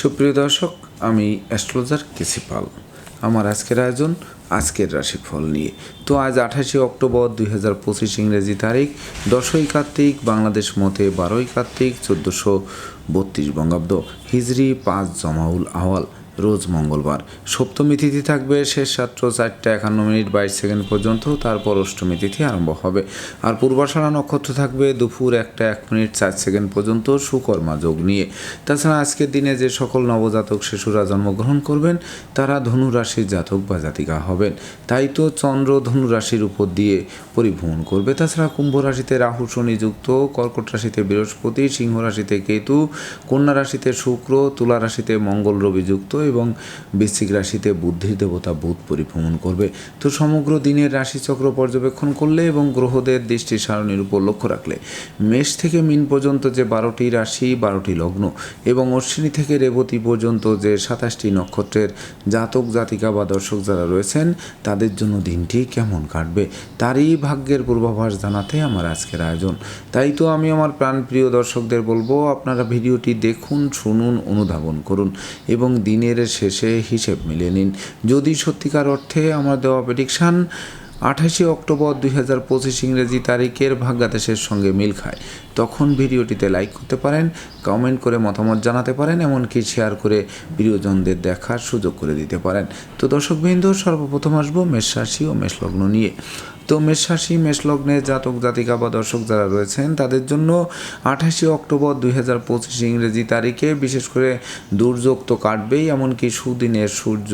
সুপ্রিয় দর্শক, আমি অ্যাস্ট্রোলজার কেসি পাল। আমার আজকের আয়োজন আজকের রাশিফল নিয়ে। তো আজ আঠাশে অক্টোবর দুই হাজার পঁচিশ ইংরেজি তারিখ, দশই কার্তিক, বাংলাদেশ মতে বারোই কার্তিক, চোদ্দোশো বত্রিশ বঙ্গাব্দ হিজড়ি পাঁচ জমাউল আওয়াল রোজ মঙ্গলবার। সপ্তমী তিথি থাকবে, শেষ রাত্র চারটে একান্ন মিনিট বাইশ সেকেন্ড পর্যন্ত, তারপর অষ্টমী তিথি আরম্ভ হবে। আর পূর্বাষাঢ়া নক্ষত্র থাকবে, দুপুর একটা এক মিনিট চার সেকেন্ড পর্যন্ত সুকর্মা যোগ নিয়ে। তাছাড়া আজকের দিনে যে সকল নবজাতক শিশুরা জন্মগ্রহণ করবেন, তারা ধনু রাশির জাতক বা জাতিকা হবেন। তাই তো চন্দ্র ধনুরাশির উপর দিয়ে পরিভ্রমণ করবে। তাছাড়া কুম্ভ রাশিতে রাহু, শনি যুক্ত, কর্কট রাশিতে বৃহস্পতি, সিংহ রাশিতে কেতু, কন্যা রাশিতে শুক্র, তুলা রাশিতে মঙ্গল রবি যুক্ত এবং বৃশ্চিক রাশিতে বুদ্ধির দেবতা বুধ পরিভ্রমণ করবে। তো সমগ্র দিনের রাশিচক্র পর্যবেক্ষণ করলে এবং গ্রহদের দৃষ্টি সারণীর উপর লক্ষ্য রাখলে, মেষ থেকে মিন পর্যন্ত যে বারোটি রাশি, বারোটি লগ্ন এবং অশ্বিনী থেকে রেবতী পর্যন্ত যে সাতাশটি নক্ষত্রের জাতক, জাতিকা বা দর্শক যারা রয়েছেন, তাদের জন্য দিনটি কেমন কাটবে, তারই ভাগ্যের পূর্বাভাস জানাতে আমার আজকের আয়োজন। তাই তো আমি আমার প্রাণপ্রিয় দর্শকদের বলব, আপনারা ভিডিওটি দেখুন, শুনুন, অনুধাবন করুন এবং দিনের শেষে হিসেব মিলিয়ে নিন। যদি সত্যিকার অর্থে আমার দেওয়া প্রেডিকশান আঠাশে অক্টোবর দুই হাজার পঁচিশ ইংরেজি তারিখের ভাগ্যাদেশের সঙ্গে মিল খায়, তখন ভিডিওটিতে লাইক করতে পারেন কমেন্ট করে মতামত জানাতে পারেন, এমনকি শেয়ার করে প্রিয়জনদের দেখার সুযোগ করে দিতে পারেন। তো দর্শকবৃন্দ, সর্বপ্রথম আসব মেষ রাশি ও মেষলগ্ন নিয়ে। তো মেষ রাশি মেষলগ্নে জাতক, জাতিকা বা দর্শক যারা রয়েছেন, তাদের জন্য আঠাশে অক্টোবর দুই হাজার পঁচিশ ইংরেজি তারিখে বিশেষ করে দুর্যোগ তো কাটবেই, এমনকি সুদিনের সূর্য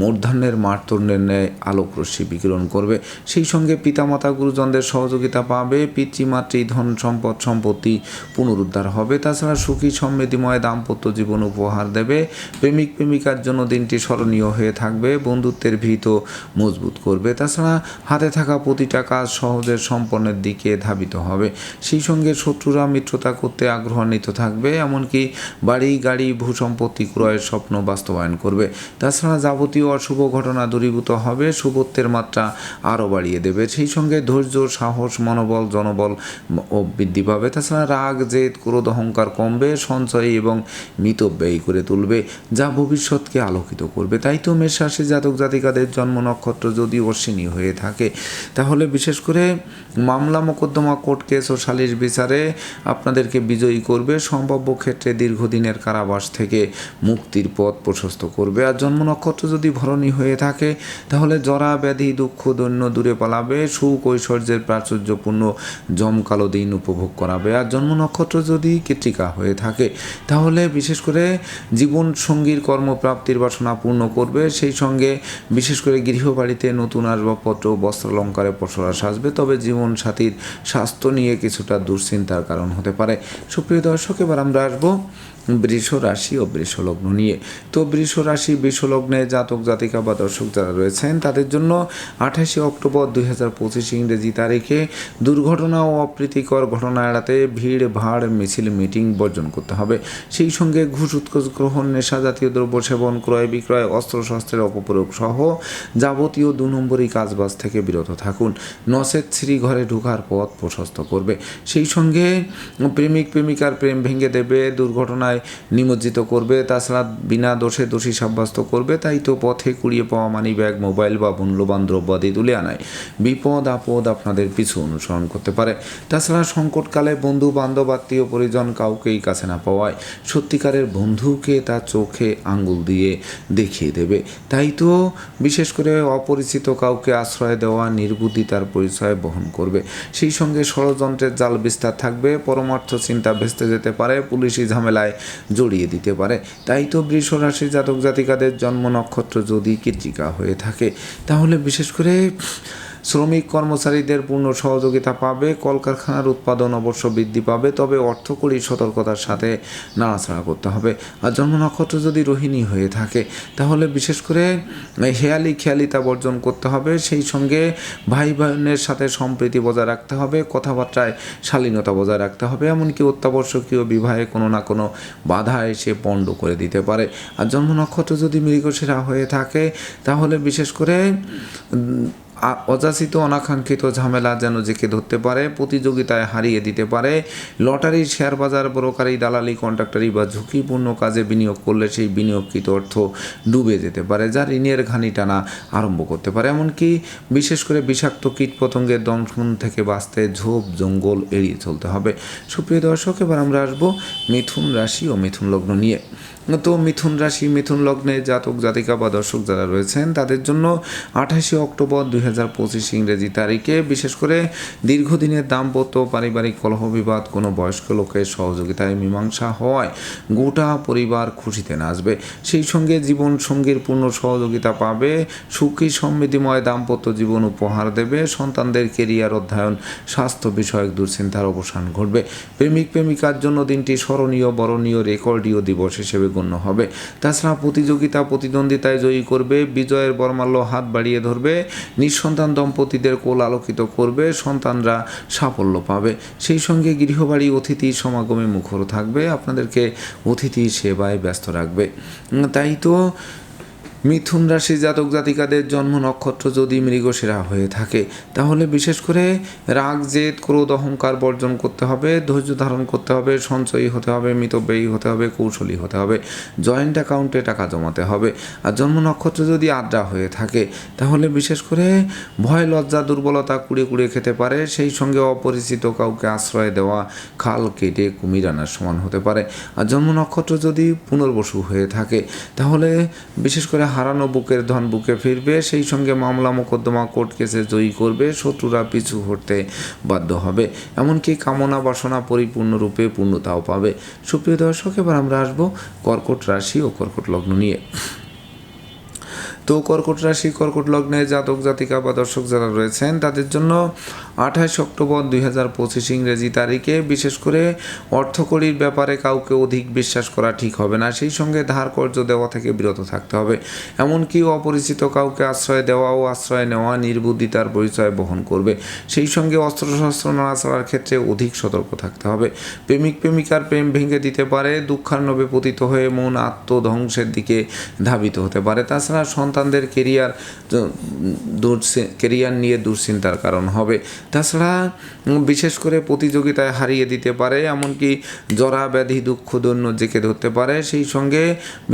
মূর্ধান্যের মারতণ্ডের ন্যায় আলোক রশ্মি বিকিরণ করবে। সেই সঙ্গে পিতামাতা, গুরুজনদের সহযোগিতা পাবে, পিতৃমাতৃ ধন সম্পদ, সম্পত্তি পুনরুদ্ধার হবে। তাছাড়া সুখী, সমৃদ্ধিময়, দাম্পত্য জীবন উপহার দেবে। প্রেমিক, প্রেমিকার জন্য দিনটি স্মরণীয় হয়ে থাকবে, বন্ধুত্বের ভিত মজবুত করবে। তাছাড়া হাতে থাকা প্রতিটা কাজ সহজের সম্পন্নের দিকে ধাবিত হবে। সেই সঙ্গে শত্রুরা মিত্রতা করতে আগ্রহান্বিত থাকবে, এমনকি বাড়ি, গাড়ি, ভূসম্পত্তি ক্রয়ের স্বপ্ন বাস্তবায়ন করবে। তাছাড়া যাবতীয় অশুভ ঘটনা দূরীভূত হবে শুভত্বের মাত্রা আরও বাড়িয়ে দেবে। সেই সঙ্গে ধৈর্য, সাহস, মনোবল, জনবল ও বৃদ্ধি পাবে। তাছাড়া রাগ, জেদ, ক্রোধ, অহংকার কমবে, সঞ্চয় এবং মিতব্যয়ী করে তুলবে, যা ভবিষ্যৎকে আলোকিত করবে। তাই তো মেষ রাশি জাতক জাতিকাদের জন্ম নক্ষত্র যদি অশ্বিনী হয়ে থাকে তাহলে বিশেষ করে মামলা মোকদ্দমা কোর্ট কেস ও সালিশ বিচারে আপনাদেরকে বিজয়ী করবে সম্ভাব্য ক্ষেত্রে দীর্ঘদিনের কারাবাস থেকে মুক্তির পথ প্রশস্ত করবে। আর জন্ম নক্ষত্র যদি ভরণী হয়ে থাকে, তাহলে জরা, ব্যাধি, দুঃখ, দৈন্য দূরে পালাবে, সুখ, ঐশ্বর্যের প্রাচুর্যপূর্ণ জমকালো দিন উপভোগ করাবে। আর জন্ম নক্ষত্র যদি কৃত্রিকা হয়ে থাকে, তাহলে বিশেষ করে জীবন সঙ্গীর কর্মপ্রাপ্তির বাসনা পূর্ণ করবে। সেই সঙ্গে বিশেষ করে গৃহবাড়িতে নতুন আসবাবপত্র, বস্ত্রালঙ্কারে পসরা আসবে তবে জীবন সাথীর স্বাস্থ্য নিয়ে কিছুটা দুশ্চিন্তার কারণ হতে পারে। সুপ্রিয় দর্শক, এবার আমরা আসব বৃষ রাশি ও বৃষলগ্ন নিয়ে। তো বৃষ রাশি বৃষলগ্নে জাতক, জাতিকা বা দর্শক যারা রয়েছেন, তাদের জন্য আঠাশে অক্টোবর দুই হাজার পঁচিশ ইংরেজি তারিখে দুর্ঘটনা ও অপ্রীতিকর ঘটনা এড়াতে ভিড়, ভাড়, মিছিল, মিটিং বর্জন করতে হবে। সেই সঙ্গে ঘুষ, উৎকোচ গ্রহণ, নেশা জাতীয় দ্রব্য সেবন, ক্রয় বিক্রয় অস্ত্রশস্ত্রের অপপ্রয়োগ সহ যাবতীয় দু নম্বরই কাজবাজ থেকে বিরত থাকুন। নসেদ শ্রী ঘরে ঢোকার পথ প্রশস্ত করবে। সেই সঙ্গে প্রেমিক, প্রেমিকার প্রেম ভেঙে দেবে, দুর্ঘটনায় নিমজ্জিত করবে। তাছাড়া বিনা দোষে দোষী সাব্যস্ত করবে। তাই তো পথে কুড়িয়ে পাওয়া মানি ব্যাগ মোবাইল বা মূল্যবান দ্রব্যাদি তুলে আনায়। বিপদ, আপদ আপনাদের পিছু অনুসরণ করতে পারে। তাছাড়া সংকটকালে বন্ধু, বান্ধব, আত্মীয়, পরিজন কাউকেই কাছে না পাওয়ায় সত্যিকারের বন্ধুকে তার চোখে আঙ্গুল দিয়ে দেখিয়ে দেবে। তাই তো বিশেষ করে অপরিচিত কাউকে আশ্রয় দেওয়া, নির্বুদ্ধি তার পরিচয় বহন করবে। সেই সঙ্গে ষড়যন্ত্রের জাল বিস্তার থাকবে। পরমার্থ চিন্তা ভেস্তে যেতে পারে। পুলিশি ঝামেলায় জড়িয়ে দিতে পারে। তাই তো বৃষ রাশি জাতক জাতিকাদের জন্ম নক্ষত্র যদি কৃত্রিকা হয়ে থাকে, তাহলে বিশেষ করে শ্রমিক কর্মচারীদের পূর্ণ সহযোগিতা পাবে, কলকারখানার উৎপাদন অবশ্য বৃদ্ধি পাবে, তবে অর্থকরী সতর্কতার সাথে নাড়াচাড়া করতে হবে। আর জন্ম নক্ষত্র যদি রোহিণী হয়ে থাকে, তাহলে বিশেষ করে হেয়ালি খেয়ালিতা বর্জন করতে হবে, সেই সঙ্গে ভাই বোনের সাথে সম্প্রীতি বজায় রাখতে হবে, কথাবার্তায় শালীনতা বজায় রাখতে হবে, এমনকি অত্যাবশ্যকীয় বিবাহে কোনো না কোনো বাধা এসে পণ্ড করে দিতে পারে। আর জন্ম নক্ষত্র যদি মৃগশিরা হয়ে থাকে, তাহলে বিশেষ করে অযাচিত অনাকাঙ্ক্ষিত ঝামেলা যেন জেকে ধরতে পারে, প্রতিযোগিতায় হারিয়ে দিতে পারে। লটারি শেয়ার বাজার ব্রোকারি দালালি, কন্ট্রাক্টারি বা ঝুঁকিপূর্ণ কাজে বিনিয়োগ করলে সেই বিনিয়োগকৃত অর্থ ডুবে যেতে পারে, যা ঋণের ঘানি টানা আরম্ভ করতে পারে। এমনকি বিশেষ করে বিষাক্ত কীটপতঙ্গের দংশন থেকে বাঁচতে ঝোপ জঙ্গল এড়িয়ে চলতে হবে। সুপ্রিয় দর্শক, এবার আমরা আসব মিথুন রাশি ও মিথুন লগ্ন নিয়ে। তো মিথুন রাশি, মিথুন লগ্নে জাতক জাতিকা বা দর্শক যারা রয়েছেন, তাদের জন্য আঠাশে অক্টোবর দু হাজার হাজার পঁচিশ ইংরেজি তারিখে। বিশেষ করে দীর্ঘদিনের দাম্পত্য পারিবারিক কলহ বিবাদ কোনো বয়স্ক লোকের সহযোগিতায় মীমাংসা হওয়ায় গোটা পরিবার খুশিতে নাচবে। সেই সঙ্গে জীবন সঙ্গীর পূর্ণ সহযোগিতা পাবে, সুখী সমৃদ্ধিময় দাম্পত্য জীবন উপহার দেবে, সন্তানদের কেরিয়ার অধ্যয়ন, স্বাস্থ্য বিষয়ক দুশ্চিন্তার অবসান ঘটবে। প্রেমিক প্রেমিকার জন্য দিনটি স্মরণীয়, বরণীয়, রেকর্ডীয় দিবস হিসেবে গণ্য হবে। তাছাড়া প্রতিযোগিতা প্রতিদ্বন্দ্বিতায় জয়ী করবে, বিজয়ের বর্মাল্য হাত বাড়িয়ে ধরবে নিঃসন্তান দম্পতিদের কোল আলোকিত করবে, সন্তানরা সাফল্য পাবে। সেই সঙ্গে গৃহবাড়ি, অতিথি সমাগমে মুখর থাকবে, আপনাদেরকে অতিথি সেবায় ব্যস্ত রাখবে। তাই তো মিথুন রাশি জাতক জাতিকাদের জন্ম নক্ষত্র যদি মৃগশিরা হয়ে থাকে, তাহলে বিশেষ করে রাগ, জেদ, ক্রোধ, অহংকার বর্জন করতে হবে, ধৈর্য ধারণ করতে হবে, সঞ্চয়ী হতে হবে, মিতব্যয়ী হতে হবে, কৌশলী হতে হবে, জয়েন্ট অ্যাকাউন্টে টাকা জমাতে হবে। আর জন্ম নক্ষত্র যদি আড্ডা হয়ে থাকে, তাহলে বিশেষ করে ভয়, লজ্জা, দুর্বলতা কুড়ে কুড়ে খেতে পারে। সেই সঙ্গে অপরিচিত কাউকে আশ্রয় দেওয়া, খাল কেটে কুমির আনার সমান হতে পারে। আর জন্ম নক্ষত্র যদি পুনর্বসু হয়ে থাকে, তাহলে বিশেষ করে হারানো বুকের ধন বুকে ফিরবে, সেই সঙ্গে মামলা মোকদ্দমা কোর্ট কেসে জয়ী করবে, শত্রুরা পিছু হটতে বাধ্য হবে। এমনকি কামনা বাসনা পরিপূর্ণরূপে পূর্ণতাও পাবে। সুপ্রিয় দর্শক, এবার আমরা আসব কর্কট রাশি ও কর্কট লগ্ন নিয়ে। তো কর্কট রাশি, কর্কট লগ্নে জাতক জাতিকা বা দর্শক যারা রয়েছেন, তাদের জন্য আঠাশ অক্টোবর দুই হাজার পঁচিশ ইংরেজি তারিখে, বিশেষ করে অর্থকড়ির ব্যাপারে কাউকে অধিক বিশ্বাস করা ঠিক হবে না। সেই সঙ্গে ধার কর্য দেওয়া থেকে বিরত থাকতে হবে। এমনকি অপরিচিত কাউকে আশ্রয় দেওয়া ও আশ্রয় নেওয়া নির্বুদ্ধিতার পরিচয় বহন করবে। সেই সঙ্গে অস্ত্রশস্ত্র নাড়াচাড়ার ক্ষেত্রে অধিক সতর্ক থাকতে হবে। প্রেমিক প্রেমিকার প্রেম ভেঙে দিতে পারে দুঃখার্ণবে পতিত হয়ে মন আত্মধ্বংসের দিকে ধাবিত হতে পারে। তাছাড়া সন্তানদের কেরিয়ার কেরিয়ার নিয়ে দুশ্চিন্তার কারণ হবে। তাছাড়া বিশেষ করে প্রতিযোগিতায় হারিয়ে দিতে পারে, এমনকি জরা, ব্যাধি, দুঃখ, দৈন্য জেকে ধরতে পারে, সেই সঙ্গে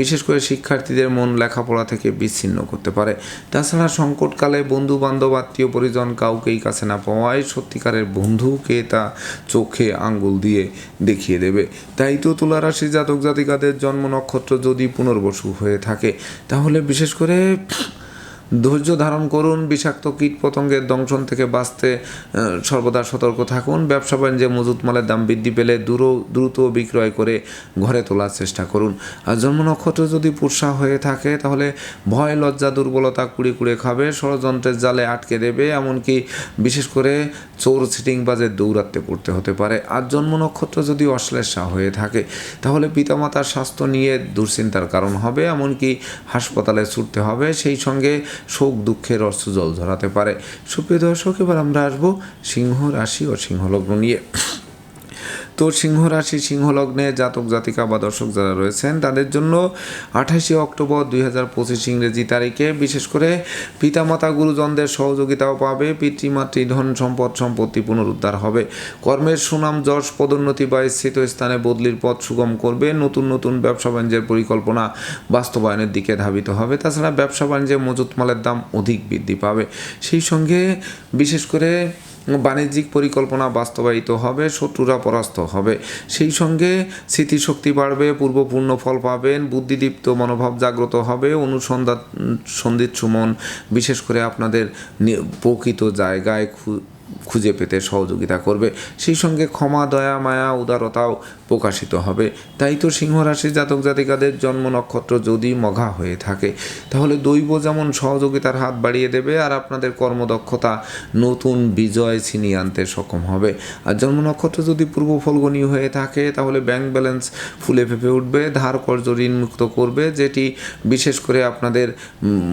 বিশেষ করে শিক্ষার্থীদের মন লেখাপড়া থেকে বিচ্ছিন্ন করতে পারে। তাছাড়া সংকটকালে বন্ধু বান্ধব আত্মীয় পরিজন কাউকেই কাছে না পাওয়ায় সত্যিকারের বন্ধুকে তা চোখে আঙ্গুল দিয়ে দেখিয়ে দেবে। তাই তো তুলা রাশি জাতক জাতিকাদের জন্ম নক্ষত্র যদি পুনর্বসু হয়ে থাকে, তাহলে বিশেষ করে ধৈর্য ধারণ করুন, বিষাক্ত কীট পতঙ্গের দংশন থেকে বাঁচতে সর্বদা সতর্ক থাকুন। ব্যবসা বাণিজ্যে মজুত মালের দাম বৃদ্ধি পেলে দ্রুত দ্রুত বিক্রয় করে ঘরে তোলার চেষ্টা করুন। আর জন্ম নক্ষত্র যদি পুরসা হয়ে থাকে, তাহলে ভয়, লজ্জা, দুর্বলতা কুড়ে কুড়ে খাবে, ষড়যন্ত্রের জালে আটকে দেবে, এমনকি বিশেষ করে চোর সিটিং বাজে দৌরাত্মে পড়তে হতে পারে। আর জন্ম নক্ষত্র যদি অশ্লেষা হয়ে থাকে, তাহলে পিতামাতার স্বাস্থ্য নিয়ে দুশ্চিন্তার কারণ হবে, এমনকি হাসপাতালে ছুটতে হবে। সেই সঙ্গে শোক, দুঃখের অর্থ জল ধরাতে পারে। সুপ্রিয় দর্শক, এবার আমরা আসব সিংহ রাশি ও সিংহলগ্ন নিয়ে। তো সিংহ রাশি সিংহ লগ্নে জাতক জাতিকা বা দর্শক যারা রয়েছেন, তাদের জন্য আঠাশে অক্টোবর দুই হাজার পঁচিশ ইংরেজি তারিখে বিশেষ করে পিতামাতা গুরুজনদের সহযোগিতাও পাবে, পিতৃমাতৃ ধন সম্পদ সম্পত্তি পুনরুদ্ধার হবে। কর্মের সুনাম, যশ, পদোন্নতি বা স্থিত স্থানে বদলির পথ সুগম করবে, নতুন নতুন ব্যবসা বাণিজ্যের পরিকল্পনা বাস্তবায়নের দিকে ধাবিত হবে। তাছাড়া ব্যবসা বাণিজ্যে মজুত মালের দাম অধিক বৃদ্ধি পাবে। সেই সঙ্গে বিশেষ করে বাণিজ্যিক পরিকল্পনা বাস্তবায়িত হবে, শত্রুরা পরাস্ত হবে। সেই সঙ্গে স্মৃতিশক্তি বাড়বে পূর্বপূর্ণ ফল পাবেন, বুদ্ধিদীপ্ত মনোভাব জাগ্রত হবে, অনুসন্ধান সন্দিত সুমন, বিশেষ করে আপনাদের প্রকৃত জায়গায় খুঁজে পেতে সহযোগিতা করবে। সেই সঙ্গে ক্ষমা, দয়া, মায়া, উদারতাও প্রকাশিত হবে। তাই তো সিংহ রাশির জাতক জাতিকাদের জন্ম নক্ষত্র যদি মঘা হয়ে থাকে, তাহলে দৈব যেমন সহযোগিতার হাত বাড়িয়ে দেবে আর আপনাদের কর্মদক্ষতা নতুন বিজয় ছিনিয়ে আনতে সক্ষম হবে। আর জন্ম নক্ষত্র যদি পূর্ব ফলগণী হয়ে থাকে, তাহলে ব্যাংক ব্যালেন্স ফুলে ফেপে উঠবে, ধার কর্য ঋণ মুক্ত করবে, যেটি বিশেষ করে আপনাদের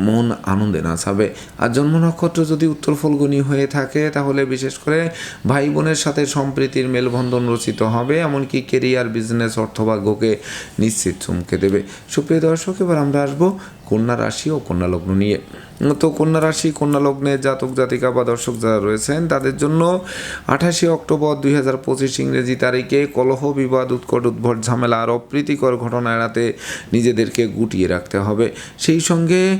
মন আনন্দে নাচাবে। আর জন্ম নক্ষত্র যদি উত্তর ফলগুনি হয়ে থাকে, তাহলে বিশেষ করে ভাই বোনের সাথে সম্প্রীতির মেলবন্ধন রচিত হবে, এমনকি কেরিয়ার বিজনেস অর্থভাগ্যকে নিশ্চিত চমকে দেবে। সুপ্রিয় দর্শক এবার আমরা আসব কন্যা রাশি ও কন্যা লগ্ন নিয়ে। তো কন্যা রাশি, কন্যা লগ্নে জাতক, জাতিকা বা দর্শক যারা রয়েছেন, তাদের জন্য আঠাশে অক্টোবর দুই হাজার পঁচিশ ইংরেজি তারিখে কলহ, বিবাদ, উৎকট, উদ্ভট, ঝামেলা আর অপ্রীতিকর ঘটনা এড়াতে নিজেদেরকে গুটিয়ে রাখতে হবে। সেই সঙ্গে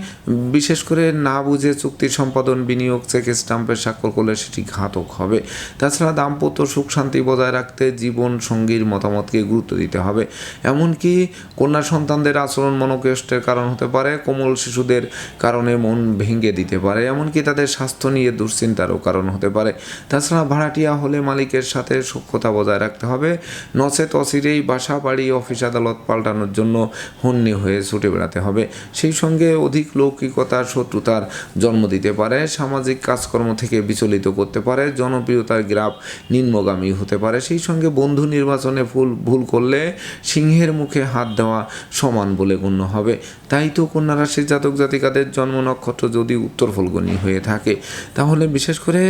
বিশেষ করে না বুঝে চুক্তি সম্পাদন, বিনিয়োগ, চেক, স্টাম্পের স্বাক্ষর করলে সেটি ঘাতক হবে। তাছাড়া দাম্পত্য সুখ শান্তি বজায় রাখতে জীবন সঙ্গীর মতামতকে গুরুত্ব দিতে হবে। এমনকি কন্যা সন্তানদের আচরণ মনোকষ্টের কারণ হতে পারে কোমল শিশুদের কারণে মন ভেঙে দিতে পারে, এমনকি তাদের স্বাস্থ্য নিয়ে দুশ্চিন্তারও কারণ হতে পারে। তাছাড়া ভাড়াটিয়া হলে মালিকের সাথে সক্ষতা বজায় রাখতে হবে। নচেত অচিরেই বাসা, বাড়ি, অফিস, আদালত পাল্টানোর জন্য হন্যে হয়ে ছুটে বেড়াতে হবে। সেই সঙ্গে অধিক লৌকিকতা, শত্রুতার জন্ম দিতে পারে, সামাজিক কাজকর্ম থেকে বিচলিত করতে পারে, জনপ্রিয়তার গ্রাফ নিম্নগামী হতে পারে। সেই সঙ্গে বন্ধু নির্বাচনে ভুল ভুল করলে সিংহের মুখে হাত দেওয়া সমান বলে গণ্য হবে। তাই তো কন্যা রাশির জাতক জাতিকাদের জন্ম নক্ষত্র যদি উত্তর ফলগণী হয়ে থাকে, তাহলে বিশেষ করে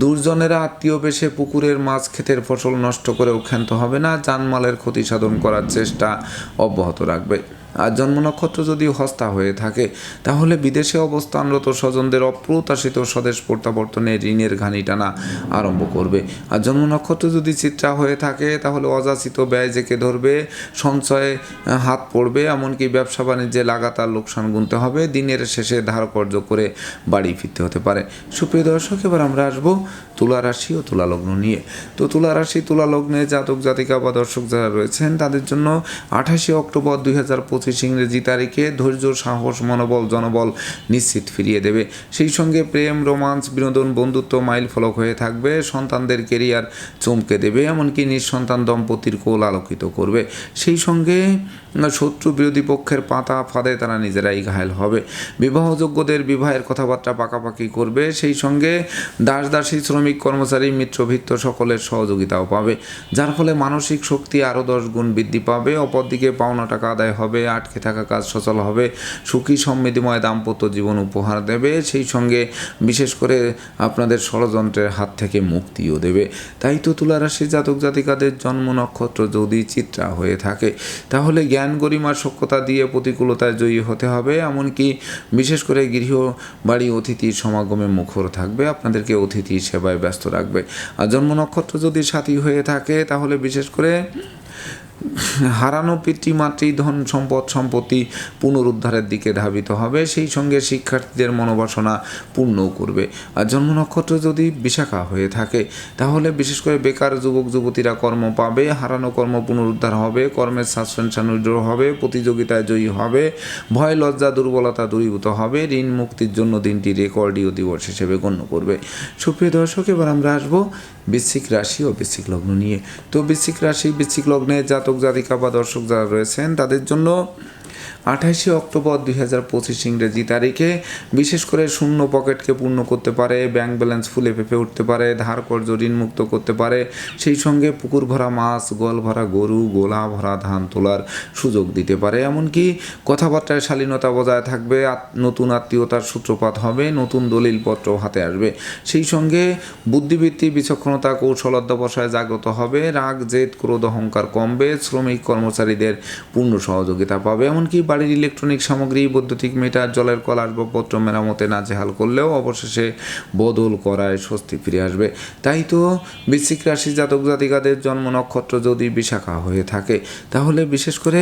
দুর্জনেরা আত্মীয় বেশে পুকুরের মাছ ক্ষেতের ফসল নষ্ট করেও ক্ষান্ত হবে না, জানমালের ক্ষতি সাধন করার চেষ্টা অব্যাহত রাখবে। আর জন্ম নক্ষত্র যদি হস্তা হয়ে থাকে, তাহলে বিদেশে অবস্থানরত স্বজনদের অপ্রত্যাশিত স্বদেশ প্রত্যাবর্তনে ঋণের ঘানি টানা আরম্ভ করবে। আর জন্ম নক্ষত্র যদি চিত্রা হয়ে থাকে, তাহলে অযাচিত ব্যয় জেকে ধরবে, সঞ্চয়ে হাত পড়বে, এমনকি ব্যবসা বাণিজ্যে লাগাতার লোকসান গুনতে হবে, দিনের শেষে ধার কর্য করে বাড়ি ফিরতে হতে পারে। সুপ্রিয় দর্শক, এবার আমরা আসব তুলা রাশি ও তুলা লগ্ন নিয়ে। তো তুলা রাশি, তুলা লগ্নে জাতক জাতিকা বা দর্শক যারা রয়েছেন, তাদের জন্য আঠাশে অক্টোবর দুই হাজার পঁচিশ ইংরেজি তারিখে ধৈর্য, সাহস, মনোবল, জনবল নিশ্চিত ফিরিয়ে দেবে। সেই সঙ্গে প্রেম, রোমান্স, বিনোদন, বন্ধুত্ব মাইল ফলক হয়ে থাকবে। সন্তানদের কেরিয়ার চমকে দেবে, এমনকি নিঃসন্তান দম্পতির কোল আলোকিত করবে। সেই সঙ্গে শত্রু বিরোধী পক্ষের পাতা ফাঁদে তারা নিজেরাই ঘায়ল হবে। বিবাহযোগ্যদের বিবাহের কথাবার্তা পাকাপাকি করবে। সেই সঙ্গে দাস দাসী শ্রমিক, কর্মচারী মিত্রভিত্ত সকলের সহযোগিতাও পাবে। যার ফলে মানসিক শক্তি আরও দশ গুণ বৃদ্ধি পাবে। অপরদিকে পাওনা টাকা আদায় হবে আটকে থাকা কাজ সচল হবে। সুখী সমৃদ্ধিময় দাম্পত্য জীবন উপহার দেবে। সেই সঙ্গে বিশেষ করে আপনাদের ষড়যন্ত্রের হাত থেকে মুক্তিও দেবে। তাই তো তুলা রাশি জাতক জাতিকাদের জন্ম নক্ষত্র যদি চিত্রা হয়ে থাকে, তাহলে জ্ঞান গরিমার সক্ষতা দিয়ে প্রতিকূলতায় জয়ী হতে হবে। এমনকি বিশেষ করে গৃহ বাড়ি অতিথির সমাগমে মুখর থাকবে। আপনাদেরকে অতিথি সেবায় ব্যস্ত রাখবে। আর জন্ম নক্ষত্র যদি সাথী হয়ে থাকে, তাহলে বিশেষ করে হারানো পিতৃমাতৃ ধন সম্পদ, সম্পত্তি পুনরুদ্ধারের দিকে ধাবিত হবে। সেই সঙ্গে শিক্ষার্থীদের মনোবাসনা পূর্ণ করবে। আর জন্ম নক্ষত্র যদি বিশাখা হয়ে থাকে, তাহলে বিশেষ করে বেকার যুবক, যুবতীরা কর্ম পাবে। হারানো কর্ম পুনরুদ্ধার হবে, কর্মের সাসপেনশন হবে, প্রতিযোগিতায় জয়ী হবে, ভয়, লজ্জা, দুর্বলতা দূরীভূত হবে, ঋণ মুক্তির জন্য দিনটি রেকর্ডীয় দিবস হিসেবে গণ্য করবে। সুপ্রিয় দর্শক, এবার আমরা আসব বৃশ্চিক রাশি ও বৃশ্চিক লগ্ন নিয়ে। তো বৃশ্চিক রাশি, বৃশ্চিক লগ্নে জাতক জাতিকা বা দর্শক যারা রয়েছেন, তাদের জন্য আঠাশে অক্টোবর দুই হাজার পঁচিশ ইংরেজি তারিখে। বিশেষ করে শূন্য পকেটকে পূর্ণ করতে পারে, ব্যাংক ব্যালেন্স ফুলে ফেপে উঠতে পারে, ধার কর্য ঋণ মুক্ত করতে পারে। সেই সঙ্গে পুকুর ভরা মাছ গোয়াল ভরা গরু, গোলা ভরা ধান তোলার সুযোগ দিতে পারে। এমনকি কথাবার্তায় শালীনতা বজায় থাকবে নতুন আত্মীয়তার সূত্রপাত হবে, নতুন দলিলপত্র হাতে আসবে। সেই সঙ্গে বুদ্ধিবৃত্তি, বিচক্ষণতা, কৌশল অধ্যবসায় জাগ্রত হবে, রাগ, জেদ, ক্রোধ, অহংকার কমবে, শ্রমিক কর্মচারীদের পূর্ণ সহযোগিতা পাবে। এমনকি বাড়ির ইলেকট্রনিক সামগ্রী, বৈদ্যুতিক মিটার, জলের কল, আসবাবপত্র, মেরামতে নাজেহাল করলেও অবশেষে বদল করায় স্বস্তি ফিরে আসবে। তাই তো বৃশ্চিক রাশি জাতক জাতিকাদের জন্ম নক্ষত্র যদি বিশাখা হয়ে থাকে, তাহলে বিশেষ করে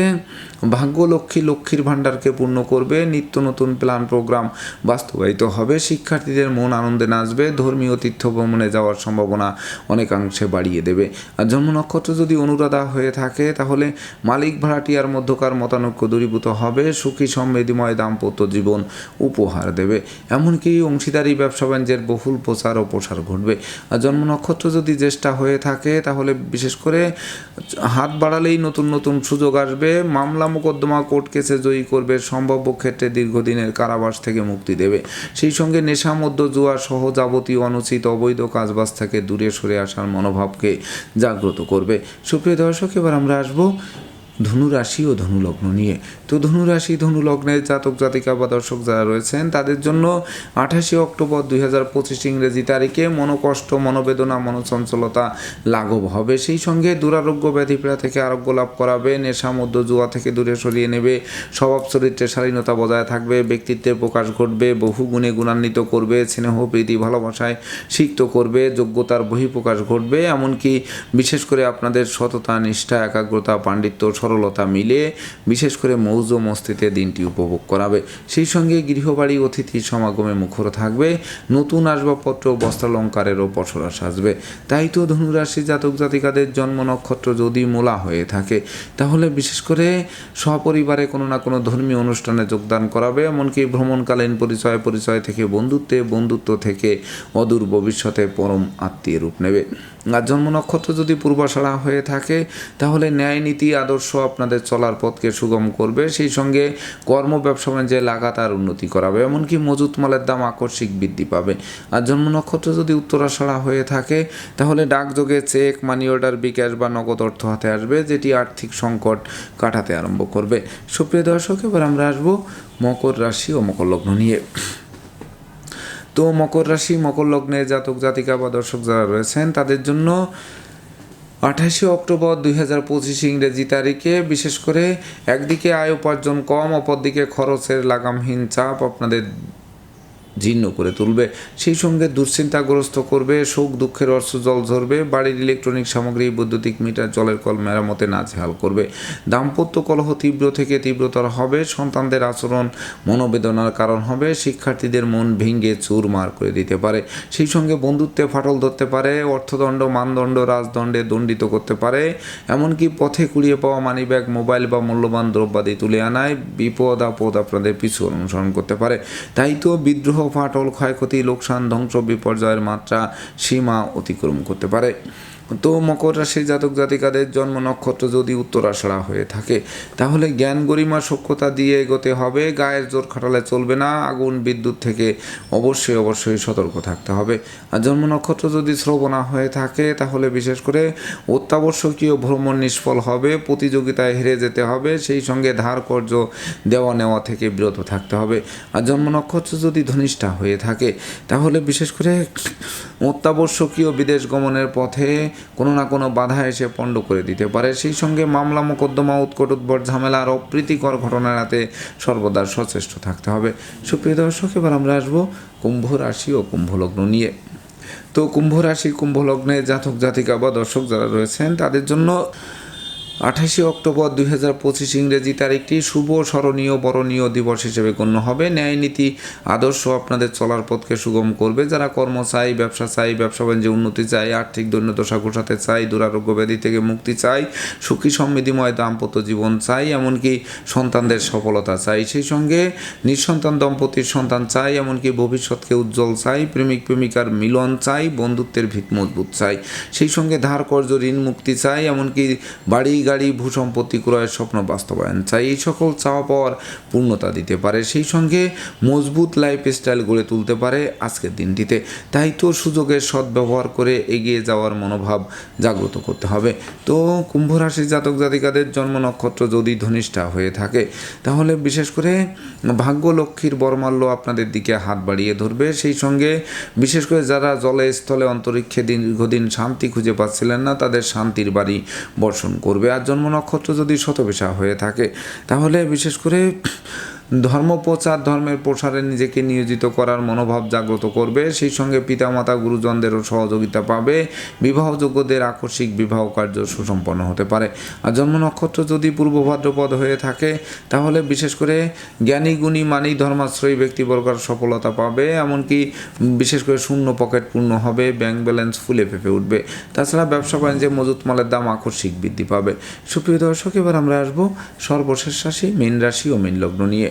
ভাগ্য লক্ষ্মী লক্ষ্মীর ভাণ্ডারকে পূর্ণ করবে, নিত্য নতুন প্ল্যান প্রোগ্রাম বাস্তবায়িত হবে, শিক্ষার্থীদের মন আনন্দে নাচবে, ধর্মীয় তীর্থ ভ্রমণে যাওয়ার সম্ভাবনা অনেকাংশে বাড়িয়ে দেবে। আর জন্ম নক্ষত্র যদি অনুরাধা হয়ে থাকে, তাহলে মালিক ভাড়াটিয়ার মধ্যকার মতানৈক্য দূরীভূত হবে, সুখী সমৃদ্ধিময় দাম্পত্য জীবন উপহার দেবে। এমনকি অংশীদারি ব্যবসা বাণিজ্যের বহুল প্রচার ও প্রসার ঘটবে। আর জন্ম নক্ষত্র যদি জ্যেষ্ঠা হয়ে থাকে, তাহলে বিশেষ করে হাত বাড়ালেই নতুন নতুন সুযোগ আসবে। মামলা মোকদ্দমা কোর্ট কেসে জয়ী করবে, সম্ভাব্য ক্ষেত্রে দীর্ঘদিনের কারাবাস থেকে মুক্তি দেবে। সেই সঙ্গে নেশা মধ্য জুয়া সহ যাবতীয় অনুচিত অবৈধ কাজবাজ থেকে দূরে সরে আসার মনোভাবকে জাগ্রত করবে। সুপ্রিয় দর্শক, এবার আমরা আসব ধনুরাশি ও ধনুলগ্ন নিয়ে। তো ধনুরাশি ধনু ধনুলগ্নের জাতক, জাতিকা বা দর্শক যারা রয়েছেন, তাদের জন্য আঠাশে অক্টোবর দুই হাজার পঁচিশ ইংরেজি তারিখে মনোকষ্ট, মনোবেদনা, মনোচঞ্চলতা লাঘব হবে। সেই সঙ্গে দুরারোগ্য ব্যাধিপীড়া থেকে আরোগ্য লাভ করাবে, নেশা মধ্য জুয়া থেকে দূরে সরিয়ে নেবে, স্বভাব চরিত্রে শালীনতা বজায় থাকবে, ব্যক্তিত্বের প্রকাশ ঘটবে, বহু গুণে গুণান্বিত করবে, স্নেহ, প্রীতি, ভালোবাসায় সিক্ত করবে, যোগ্যতার বহিঃপ্রকাশ ঘটবে। এমনকি বিশেষ করে আপনাদের সততা, নিষ্ঠা, একাগ্রতা, পাণ্ডিত্য, সরলতা মিলে বিশেষ করে মৌজ ও মস্তিতে দিনটি উপভোগ করাবে। সেই সঙ্গে গৃহবাড়ি, অতিথি সমাগমে মুখর থাকবে। নতুন আসবাবপত্র, বস্ত্রালঙ্কারেরও পসরা সাজবে। তাই তো ধনুরাশি জাতক জাতিকাদের জন্ম নক্ষত্র যদি মূলা হয়ে থাকে, তাহলে বিশেষ করে সপরিবারে কোনো না কোনো ধর্মীয় অনুষ্ঠানে যোগদান করাবে। এমনকি ভ্রমণকালীন পরিচয় পরিচয় থেকে বন্ধুত্বে, বন্ধুত্ব থেকে অদূর ভবিষ্যতে পরম আত্মীয় রূপ নেবে। আর জন্ম নক্ষত্র যদি পূর্বাষাড়া হয়ে থাকে, তাহলে ন্যায় নীতি, আদর্শ আপনাদের চলার পথকে সুগম করবে। সেই সঙ্গে কর্ম ব্যবসা বাণিজ্যে লাগাতার উন্নতি করাবে। এমনকি মজুত মালের দাম আকস্মিক বৃদ্ধি পাবে। আর জন্ম নক্ষত্র যদি উত্তরাষাড়া হয়ে থাকে, তাহলে ডাকযোগে চেক, মানি অর্ডার, বিকাশ বা নগদ অর্থ হাতে আসবে, যেটি আর্থিক সংকট কাটাতে আরম্ভ করবে। সুপ্রিয় দর্শক, এবার আমরা আসব মকর রাশি ও মকর লগ্ন নিয়ে। তো মকর রাশি, মকর লগ্নের জাতক জাতিকা বা দর্শক যারা রয়েছেন, তাদের জন্য আঠাশে অক্টোবর দুই হাজার পঁচিশ ইংরেজি তারিখে, বিশেষ করে একদিকে আয় উপার্জন কম, অপরদিকে খরচের লাগামহীন চাপ আপনাদের জীর্ণ করে তুলবে। সেই সঙ্গে দুশ্চিন্তাগ্রস্ত করবে, শোক, দুঃখের অর্থ জল ঝরবে, বাড়ির ইলেকট্রনিক সামগ্রী, বৈদ্যুতিক মিটার জলের কল মেরামতে নাজেহাল করবে। দাম্পত্য কলহ তীব্র থেকে তীব্রতর হবে, সন্তানদের আচরণ মনোবেদনার কারণ হবে, শিক্ষার্থীদের মন ভেঙে চুরমার করে দিতে পারে। সেই সঙ্গে বন্ধুত্বে ফাটল ধরতে পারে, অর্থদণ্ড, মানদণ্ড, রাজদণ্ডে দণ্ডিত করতে পারে। এমনকি পথে কুড়িয়ে পাওয়া মানিব্যাগ মোবাইল বা মূল্যবান দ্রব্যাদি তুলে আনায় বিপদ আপদ আপনাদের পিছু অনুসরণ করতে পারে। তাই তো বিদ্রোহ ফাটল ক্ষয়ক্ষতি লোকসান ধ্বংস বিপর্যয়ের মাত্রা সীমা অতিক্রম করতে পারে। তো মকর রাশির জাতক জাতিকাদের জন্ম নক্ষত্র যদি উত্তরাষাড়া হয়ে থাকে, তাহলে জ্ঞান গরিমা সক্ষতা দিয়ে এগোতে হবে, গায়ের জোর খাটালে চলবে না, আগুন বিদ্যুৎ থেকে অবশ্যই অবশ্যই সতর্ক থাকতে হবে। আর জন্ম নক্ষত্র যদি শ্রবণা হয়ে থাকে, তাহলে বিশেষ করে অত্যাবশ্যকীয় ভ্রমণ নিষ্ফল হবে, প্রতিযোগিতায় হেরে যেতে হবে, সেই সঙ্গে ধার কর্য দেওয়া নেওয়া থেকে বিরত থাকতে হবে। আর জন্ম নক্ষত্র যদি ধনিষ্ঠা হয়ে থাকে, তাহলে বিশেষ করে অত্যাবশ্যকীয় বিদেশ গমনের পথে কোনো না কোনো বাধা এসে পণ্ড করে দিতে পারে। সেই সঙ্গে মামলা মোকদ্দমা, উৎকট উদ্ভট ঝামেলা, আর অপ্রীতিকর ঘটনা রাতে সর্বদা সচেষ্ট থাকতে হবে। সুপ্রিয় দর্শক, এবার আমরা আসব কুম্ভ রাশি ও কুম্ভলগ্ন নিয়ে। তো কুম্ভ রাশি, কুম্ভ লগ্নে জাতক জাতিকা বা দর্শক যারা রয়েছেন, তাদের জন্য আঠাশে অক্টোবর দুই হাজার পঁচিশ ইংরেজি তারিখটি শুভ, স্মরণীয়, বরণীয় দিবস হিসেবে গণ্য হবে। ন্যায় নীতি আদর্শ আপনাদের চলার পথকে সুগম করবে। যারা কর্ম চাই ব্যবসা চাই, ব্যবসা বাণিজ্যে উন্নতি চাই, আর্থিক দৈন্যদশা ঘোষাতে চাই, দুরারোগ্য ব্যাধি থেকে মুক্তি চাই, সুখী সমৃদ্ধিময় দাম্পত্য জীবন চাই, এমনকি সন্তানদের সফলতা চাই। সেই সঙ্গে নিঃসন্তান, দম্পতির সন্তান চাই, এমনকি ভবিষ্যৎকে উজ্জ্বল চাই, প্রেমিক, প্রেমিকার মিলন চাই, বন্ধুত্বের ভিত মজবুত চাই। সেই সঙ্গে ধার কর্য ঋণ, মুক্তি চাই, এমনকি বাড়ি গাড়ি ভূসম্পত্তি ক্রয়ের স্বপ্ন বাস্তবায়ন চাই। এই সকল চাওয়া পাওয়ার পূর্ণতা দিতে পারে, সেই সঙ্গে মজবুত লাইফ স্টাইল গড়ে তুলতে পারে আজকের দিনটিতে। তাই তো সুযোগের সদ্ব্যবহার করে এগিয়ে যাওয়ার মনোভাব জাগ্রত করতে হবে। তো কুম্ভ রাশির জাতক জাতিকাদের জন্ম নক্ষত্র যদি ধনিষ্ঠা হয়ে থাকে, তাহলে বিশেষ করে ভাগ্য লক্ষ্মীর বরমাল্য আপনাদের দিকে হাত বাড়িয়ে ধরবে। সেই সঙ্গে বিশেষ করে যারা জলে, স্থলে, অন্তরিক্ষে দীর্ঘদিন শান্তি খুঁজে পাচ্ছিলেন না, তাদের শান্তির বাড়ি বর্ষণ করবে। জন্ম নক্ষত্র যদি শতবিশা হয়ে থাকে তাহলে বিশেষ করে ধর্ম প্রচার, ধর্মের প্রসারে নিজেকে নিয়োজিত করার মনোভাব জাগ্রত করবে। সেই সঙ্গে পিতামাতা গুরুজনদেরও সহযোগিতা পাবে। বিবাহযোগ্যদের আকস্মিক বিবাহ কার্য সুসম্পন্ন হতে পারে। আর জন্ম নক্ষত্র যদি পূর্ব ভাদ্রপদ হয়ে থাকে, তাহলে বিশেষ করে জ্ঞানী, গুণী, মানি, ধর্মাশ্রয়ী ব্যক্তিবর্গের সফলতা পাবে। এমনকি বিশেষ করে শূন্য পকেট পূর্ণ হবে, ব্যাংক ব্যালেন্স ফুলে ফেপে উঠবে। তাছাড়া ব্যবসা বাণিজ্যে মজুত মালের দাম আকস্মিক বৃদ্ধি পাবে। সুপ্রিয় দর্শক, এবার আমরা আসব সর্বশেষ রাশি, মীন রাশি ও মীন লগ্ন নিয়ে।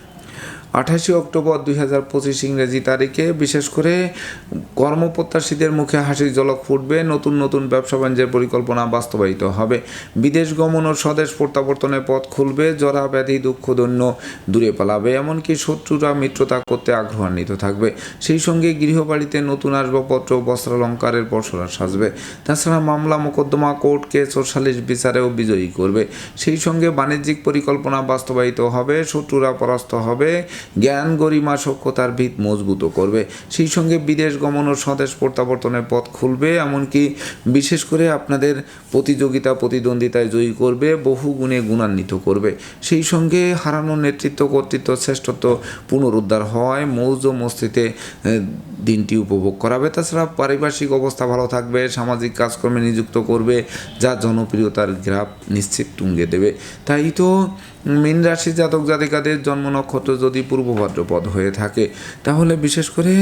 আঠাশে অক্টোবর দুই হাজার পঁচিশ ইংরেজি তারিখে বিশেষ করে কর্মপ্রত্যাশীদের মুখে হাসির ঝলক ফুটবে, নতুন নতুন ব্যবসা বাণিজ্যের পরিকল্পনা বাস্তবায়িত হবে। বিদেশ গমন ও স্বদেশ প্রত্যাবর্তনের পথ খুলবে, জরা ব্যাধি, দুঃখ দৈন্য দূরে পালাবে, এমনকি শত্রুরা মিত্রতা করতে আগ্রহান্বিত থাকবে। সেই সঙ্গে গৃহবাড়িতে নতুন আসবাবপত্র, বস্ত্রালঙ্কারের পসরা সাজবে। তাছাড়া মামলা, মোকদ্দমা, কোর্ট কেস ও সালিশ বিচারেও বিজয়ী করবে। সেই সঙ্গে বাণিজ্যিক পরিকল্পনা বাস্তবায়িত হবে, শত্রুরা পরাস্ত হবে জ্ঞান গরিমা সক্ষতার ভিত মজবুত করবে। সেই সঙ্গে বিদেশ গমন ও স্বদেশ প্রত্যাবর্তনের পথ খুলবে, এমনকি বিশেষ করে আপনাদের প্রতিযোগিতা, প্রতিদ্বন্দ্বিতায় জয়ী করবে, বহু গুণে গুণান্বিত করবে। সেই সঙ্গে হারানো নেতৃত্ব, কর্তৃত্ব, শ্রেষ্ঠত্ব পুনরুদ্ধার হয় মৌজ মস্তিতে দিনটি উপভোগ করাবে। তাছাড়া পারিপার্শ্বিক অবস্থা ভালো থাকবে, সামাজিক কাজকর্মে নিযুক্ত করবে, যা জনপ্রিয়তার গ্রাফ নিশ্চিত তুঙ্গে দেবে। তাই তো মীন রাশি জাতক জাতিকাদের জন্ম নক্ষত্র যদি পূর্ব ভাদ্রপদ হয়ে থাকে। তাহলে বিশেষ করে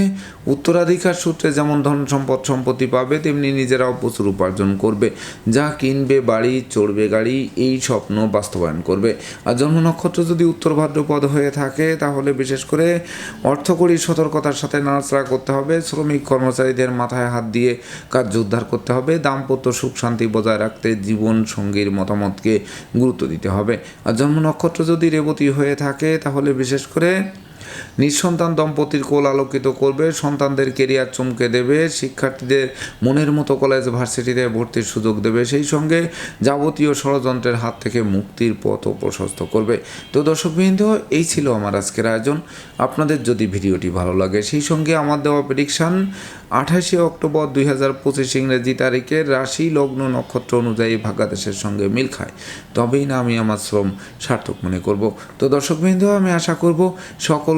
উত্তরাধিকার সূত্রে যেমন ধন সম্পদ সম্পত্তি পাবে, তেমনি নিজেরাও প্রচুর উপার্জন করবে। যা কিনবে, বাড়ি, চড়বে গাড়ি, এই স্বপ্ন বাস্তবায়ন করবে। আর জন্ম নক্ষত্র যদি উত্তর ভাদ্রপদ হয়ে থাকে, তাহলে বিশেষ করে অর্থকরী সতর্কতার সাথে নাড়াচাড়া করতে হবে। শ্রমিক কর্মচারীদের মাথায় হাত দিয়ে কার্য উদ্ধার করতে হবে। দাম্পত্য সুখ শান্তি বজায় রাখতে জীবন সঙ্গীর মতামতকে গুরুত্ব দিতে হবে। আর জন্ম নক্ষত্র যদি রেবতী হয়ে থাকে, তাহলে বিশেষ করে Okay. নিঃসন্তান দম্পতির কোল আলোকিত করবে, সন্তানদের কেরিয়ার চমকে দেবে, শিক্ষার্থীদের মনের মতো কলেজ ভার্সিটিতে ভর্তির সুযোগ দেবে, সেই সঙ্গে যাবতীয় ষড়যন্ত্রের হাত থেকে মুক্তির পথও প্রশস্ত করবে। তো দর্শকবৃন্দ, এই ছিল আমার আজকের আয়োজন। আপনাদের যদি ভিডিওটি ভালো লাগে, সেই সঙ্গে আমার দেওয়া প্রেডিকশান আঠাশে অক্টোবর দুই হাজার পঁচিশ ইংরেজি তারিখে রাশি লগ্ন নক্ষত্র অনুযায়ী ভাগ্যাদেশের সঙ্গে মিল খায়। তবেই না আমি আমার শ্রম সার্থক মনে করব। তো দর্শকবৃন্দ, আমি আশা করব সকল